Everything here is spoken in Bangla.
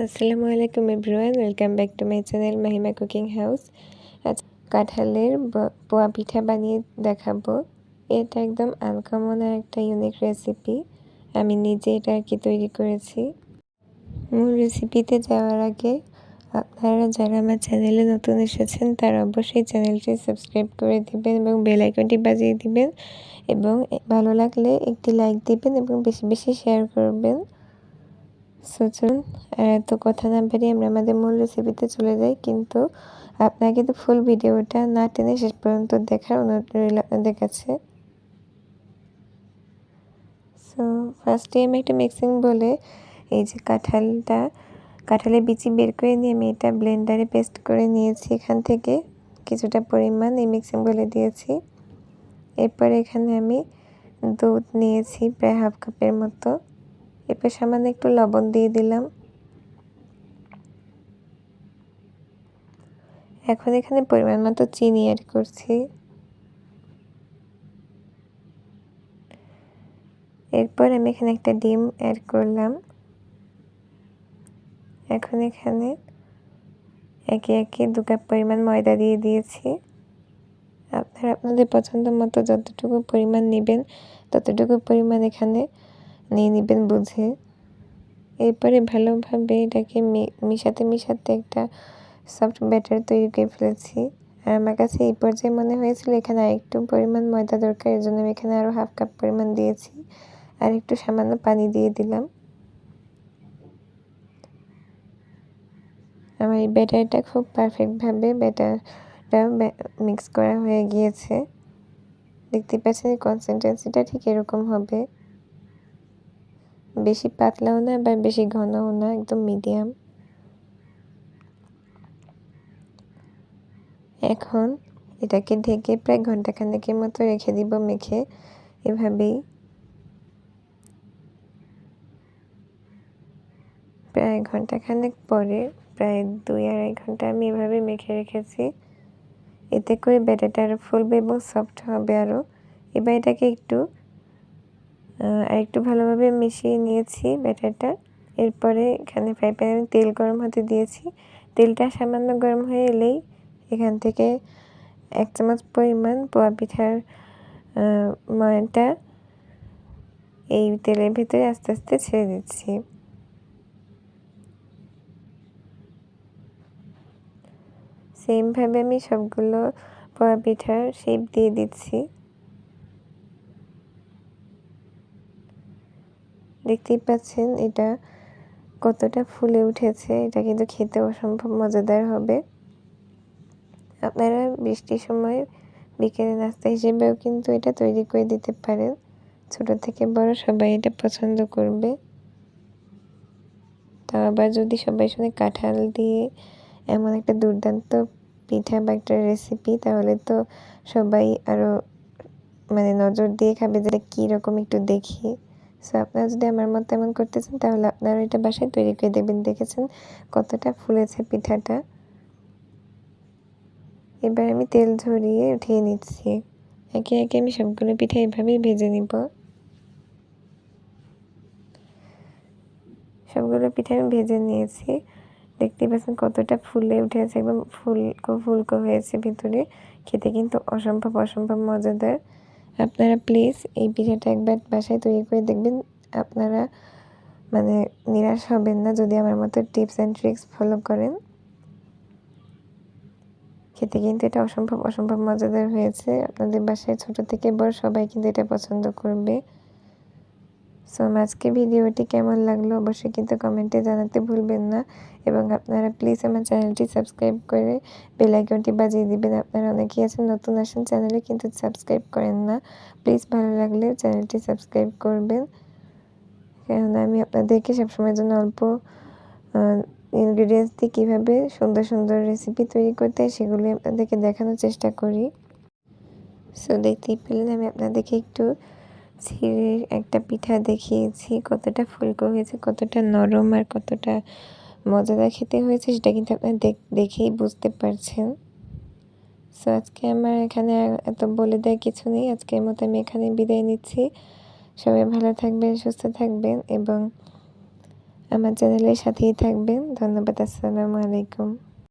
আসসালামু আলাইকুম everyone, welcome back to my channel Mahima Cooking House. আজ কাঁঠালের পোয়া পিঠা বানিয়ে দেখাবো। এটা একদম আনকমন একটা ইউনিক রেসিপি আমি নিজে এটা আর কি তৈরি করেছি। মূল রেসিপিতে যাওয়ার আগে আপনারা যারা আমার চ্যানেলে নতুন এসেছেন, তারা অবশ্যই চ্যানেলটি সাবস্ক্রাইব করে দিবেন এবং বেল আইকনটি বাজিয়ে দিবেন। এবং ভালো লাগলে একটি লাইক দিবেন এবং বেশি বেশি শেয়ার করবেন। সো চলুন এত কথা না বাড়িয়ে আমরা আমাদের মূল রেসিপিতে চলে যাই। কিন্তু আপনাকে তো ফুল ভিডিওটা না টেনে শেষ পর্যন্ত দেখার অনুরোধ রইল আপনাদের কাছে। সো ফার্স্টে আমি একটা মিক্সিং বলে এই যে কাঁঠালটা কাঁঠালের বিচি বের করে নিয়ে আমি এটা ব্লেন্ডারে পেস্ট করে নিয়েছি এখান থেকে। কিছুটা পরিমাণ এই মিক্সিং বলে দিয়েছি। এরপর এখানে আমি দুধ নিয়েছি প্রায় হাফ কাপের মতো। এরপর সামান্য একটু লবণ দিয়ে দিলাম। এখন এখানে পরিমাণ মতো চিনি অ্যাড করছি। এরপর আমি এখানে একটা ডিম অ্যাড করলাম। এখন এখানে একে একে দু কাপ পরিমাণ ময়দা দিয়ে দিয়েছি। আপনারা আপনাদের পছন্দ মতো যতটুকু পরিমাণ নেবেন, ততটুকু পরিমাণ এখানে নিয়ে নেবেন বুঝে। এরপরে ভালোভাবে এটাকে মিশাতে মিশাতে একটা সফট ব্যাটার তৈরি করে ফেলেছি। আর আমার কাছে এই পর্যায়ে মনে হয়েছিল এখানে আরেকটু পরিমাণ ময়দা দরকার এর জন্য আমি এখানে আরও হাফ কাপ পরিমাণ দিয়েছি। আর একটু সামান্য পানি দিয়ে দিলাম। আমার এই ব্যাটারটা খুব পারফেক্টভাবে ব্যাটারটা মিক্স করা হয়ে গিয়েছে। দেখতে পাচ্ছেন কনসিস্টেন্সিটা ঠিক এরকম হবে। বেশি পাতলাও না বা বেশি ঘনও না, একদম মিডিয়াম এখন এটাকে ঢেকে প্রায় ঘন্টাখানেকের মতো রেখে দিব মেখে, এভাবেই। প্রায় ঘন্টাখানেক পরে, প্রায় দুই আড়াই ঘণ্টা আমি এভাবে মেখে রেখেছি। এতে করে ব্যাটারটা আরও ফুলবে এবং সফট হবে আরও এবার এটাকে একটু আর একটু ভালোভাবে মিশিয়ে নিয়েছি ব্যাটারটা। এরপরে এখানে ফ্রাই প্যানে আমি তেল গরম হতে দিয়েছি। তেলটা সামান্য গরম হয়ে এলেই এখান থেকে এক চামচ পরিমাণ পোয়া পিঠার ময়টা এই তেলের ভিতরে আস্তে আস্তে ছেড়ে দিচ্ছি। সেমভাবে আমি সবগুলো পোয়া পিঠার শেপ দিয়ে দিচ্ছি। দেখতেই পাচ্ছেন এটা কতটা ফুলে উঠেছে। এটা কিন্তু খেতে অসম্ভব মজাদার হবে। আপনারা বৃষ্টির সময় বিকেলে নাস্তা হিসেবেও কিন্তু এটা তৈরি করে দিতে পারেন। ছোট থেকে বড় সবাই এটা পছন্দ করবে। তা আবার যদি সবাই শুনে কাঁঠাল দিয়ে এমন একটা দুর্দান্ত পিঠা বা একটা রেসিপি তাহলে তো সবাই আরও মানে নজর দিয়ে খাবে যে কীরকম একটু দেখি। সো আপনারা যদি আমার মতো এমন করতেছেন তাহলে আপনারা এটা বাসায় তৈরি করে দেবেন দেখেছেন কতটা ফুলেছে পিঠাটা? এবার আমি তেল ঝরিয়ে উঠিয়ে নিচ্ছি। একে একে আমি সবগুলো পিঠা এভাবেই ভেজে নিব। সবগুলো পিঠা আমি ভেজে নিয়েছি। দেখতে পাচ্ছেন কতটা ফুলে উঠেছে একদম ফুলকো ফুলকো হয়েছে ভিতরে। খেতে কিন্তু অসম্ভব অসম্ভব মজাদার। আপনারা প্লিজ এই পিঠাটা একবার বাসায় তৈরি করে দেখবেন। আপনারা মানে নিরাশ হবেন না যদি আমার মতো টিপস অ্যান্ড ট্রিক্স ফলো করেন। খেতে কিন্তু এটা অসম্ভব অসম্ভব মজাদার হয়েছে। আপনাদের বাসায় ছোট থেকে বড় সবাই কিন্তু এটা পছন্দ করবে। সো আজকে ভিডিওটি কেমন লাগল অবশ্যই কিন্তু কমেন্টে জানাতে ভুলবেন না। এবং আপনারা প্লিজ আমার চ্যানেলটি সাবস্ক্রাইব করে বেল আইকনটি বাজিয়ে দিবেন। আপনারা অনেকেই আছেন নতুন আসেন চ্যানেলে কিন্তু সাবস্ক্রাইব করেন না। প্লিজ ভালো লাগলে চ্যানেলটি সাবস্ক্রাইব করবেন। কেননা আমি আপনাদেরকে সবসময়ের জন্য অল্প ইনগ্রিডিয়েন্টস দিয়ে কীভাবে সুন্দর সুন্দর রেসিপি তৈরি করতে হয় সেগুলি আপনাদেরকে দেখানোর চেষ্টা করি। সো দেখতেই পেলেন আমি আপনাদেরকে একটু ছিঁড়ে একটা পিঠা দেখিয়েছি, কতটা ফুলকো হয়েছে, কতটা নরম আর কতটা মজাদার খেতে হয়েছে, সেটা কিন্তু আপনারা দেখেই বুঝতে পারছেন। সো আজকে আমার এখানে এত বলে দেয় কিছু নেই, আজকের মতো আমি এখানে বিদায় নিচ্ছি। সবাই ভালো থাকবেন, সুস্থ থাকবেন এবং আমার চ্যানেলের সাথেই থাকবেন। ধন্যবাদ, আসসালামু আলাইকুম।